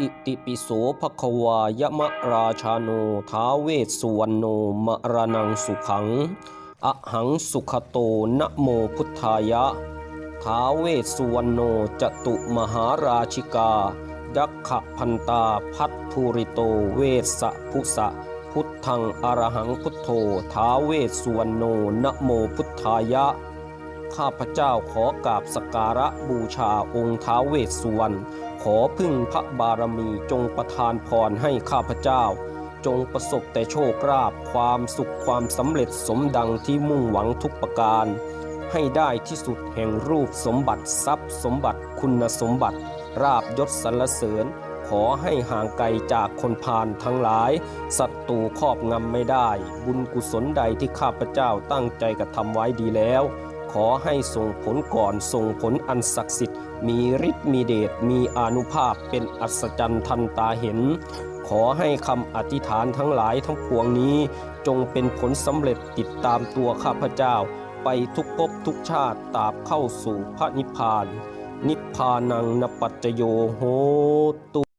อิติปิโสภควายมะราชาโนท้าเวสสุวรรณโนมรณังสุขังอะหังสุขโตนะโมพุทธายะ ท้าเวสสุวรรณโนจตุมหาราชิกา ยักขพันตาพัทภูริโตเวสสะพุสะ พุทธังอรหังพุทโธท้าเวสสุวรรณโนนะโมพุทธายะ ข้าพเจ้าขอกราบสการะบูชาองค์ท้าวเวสสุวรรณขอพึ่งพระบารมีจงประทานพรให้ข้าพเจ้า จงประสบแต่โชคลาภความสุขความสำเร็จสมดังที่มุ่งหวังทุกประการ ให้ได้ที่สุดแห่งรูปสมบัติทรัพย์สมบัติคุณสมบัติ ราบยศสรรเสริญ ขอให้ห่างไกลจากคนพาลทั้งหลายศัตรูครอบงำไม่ได้ บุญกุศลใดที่ข้าพเจ้าตั้งใจกระทำไว้ดีแล้ว ขอให้ส่งผลก่อนส่งผลอันศักดิ์สิทธิ์ มีฤทธิ์มีเดชมีอนุภาพเป็นอัศจรรย์ทันตาเห็น ขอให้คำอธิษฐานทั้งหลายทั้งปวงนี้ จงเป็นผลสำเร็จติดตามตัวข้าพเจ้า ไปทุกภพทุกชาติตราบเข้าสู่พระนิพพาน นิพพานังนปัจจโยโหตุ